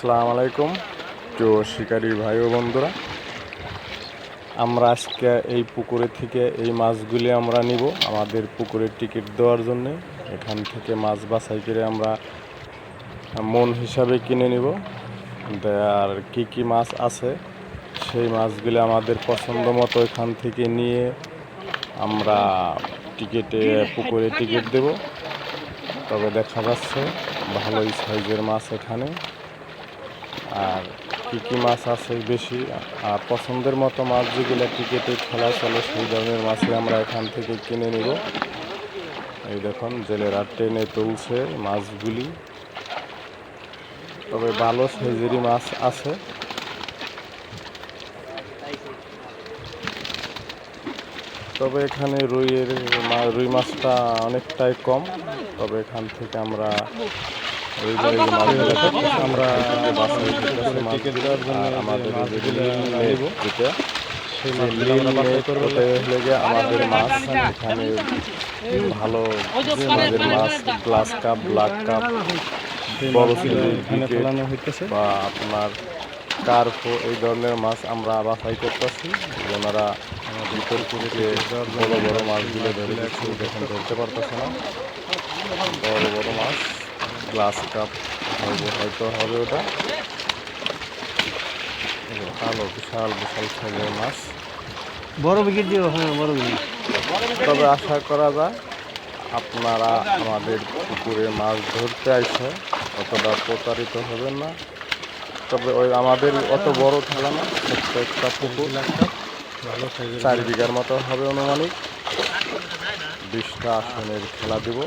আসসালামু আলাইকুম তো শিকারী ভাই ও বন্ধুরা, আমরা আজকে এই পুকুরে থেকে এই মাছগুলি আমরা নিব। আমাদের পুকুরের টিকিট দেওয়ার জন্য এখান থেকে মাছ বাছাই করে আমরা মন হিসাবে কিনে নিব। আর কি কি মাছ আছে, সেই মাছগুলি আমাদের পছন্দ মতো এখান থেকে নিয়ে আমরা টিকিটে, পুকুরে টিকিট দেব। তবে দেখা যাচ্ছে ভালোই সাইজের মাছ এখানে। আর কি কি মাছ আছে বেশি, আর পছন্দের মতো মাছ যেগুলো টিকিটে খেলা চলে, সেই ধরনের মাছই আমরা এখান থেকে কিনে নিব। এই দেখুন, জেলেরা টেনে তুলছে মাছগুলি। তবে ভালো সাইজেরই মাছ আছে। তবে এখানে রুইয়ের রুই মাছটা অনেকটাই কম। তবে এখান থেকে আমরা আমরা আমাদের আমাদের মাছ এখানে ভালো যে মাছের মাছ গ্লাস কাপ ব্ল্যাক কাপ বড় সাইজের বিকেট বা আপনার কার্পো এই ধরনের মাছ আমরা বাছাই করতেছি। ওনারা ভিতর পুকুরে বড় বড় মাছগুলো ধরে দেখুন ধরতে পারতেছে না। বড় বড় মাছ। গ্লাস কাপ হয়তো হবে ওটা। ভালো বিশাল বিশাল সাইজের মাছ। বড় উইকেট দিও হ্যাঁ বড় উইকেট তবে আশা করা যায় আপনারা আমাদের পুকুরে মাছ ধরতে আইসে অতটা প্রতারিত হবেন না। তবে ওই আমাদের অত বড় খেলা না ছোট্ট একটা পুকুর। চার বিঘার মতো হবে অনুমানিক। বিশটা আসনের খেলা দেব।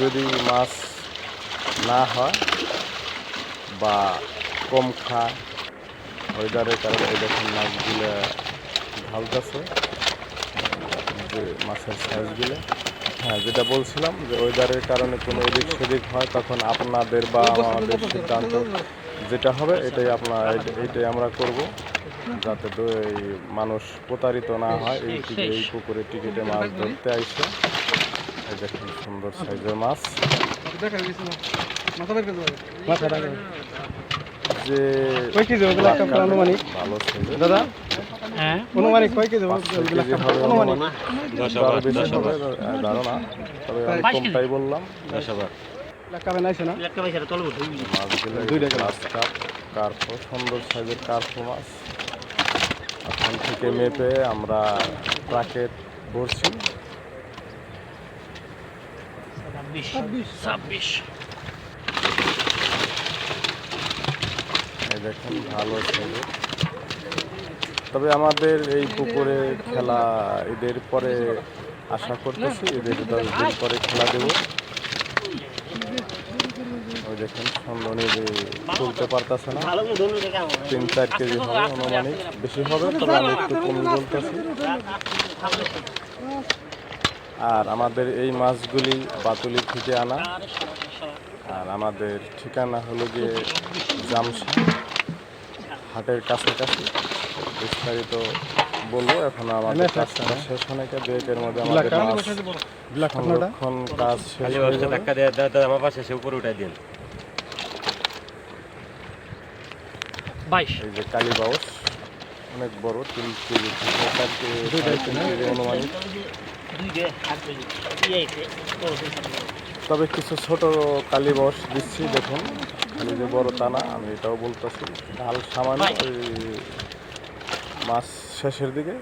যদি মাছ না হয় বা কম খায় ওয়েদারের কারণে এই দেখুন মাছগুলো ঢালতেছে, যে মাছের সাইজগুলো হ্যাঁ যেটা বলছিলাম যে ওয়েদারের কারণে কোনো এদিক সেদিক হয়, তখন আপনাদের বা আমাদের সিদ্ধান্ত যেটা হবে, এটাই আপনার, এটাই আমরা করব, যাতে মানুষ প্রতারিত না হয়, এই এই পুকুরে টিকিটে মাছ ধরতে আইসে। এই দেখুন সুন্দর সাইজের মাছ। যে আনুমানিক? ভালো সাইজের। দাদা? হ্যাঁ অনুমানিক কয় কেজি অনুমানিক। ধারণা। তবে আমি কমটাই বললাম। কাপ কার্পো সুন্দর সাইজের কার্পো মাছ। ওখান থেকে মেপে আমরা ট্রাকে ভরছি। ছাব্বিশ। ছাব্বিশ। এই ভালো সাইজের তবে আমাদের এই পুকুরে খেলা এদের পরে আশা করতেছি এদের দশ দিন পরে খেলা দেব। ওই দেখুন সুন্দরী তুলতে পারতেছে না। তিন চার কেজি হবে অনুমানিক। বেশি হবে তবে আমি একটু কম বলতেছি। আর আমাদের এই মাছগুলি বাতুলি থেকে আনা। আর আমাদের ঠিকানা হলো গিয়ে জামশা হাটের কাছাকাছি। বিস্তারিত বলব এখন আমাদের কাজটা শেষ অনেকে দুয়েকের মধ্যে আমাদের সংরক্ষণ কাজ শেষ হয়ে যাবে। ধাক্কা দেওয়া দাদা আমার পাশে সে উপরে উঠাই দিন। বাইশ। এই যে কালীবাউস অনেক বড় তিন কেজি অনুমানিক। তবে কিছু ছোট কালি বস দিচ্ছি দেখুন। আমি যে বড় তা না আমি এটাও বলতেছি। ঢাল সামান্য ওই মাছ শেষের দিকে।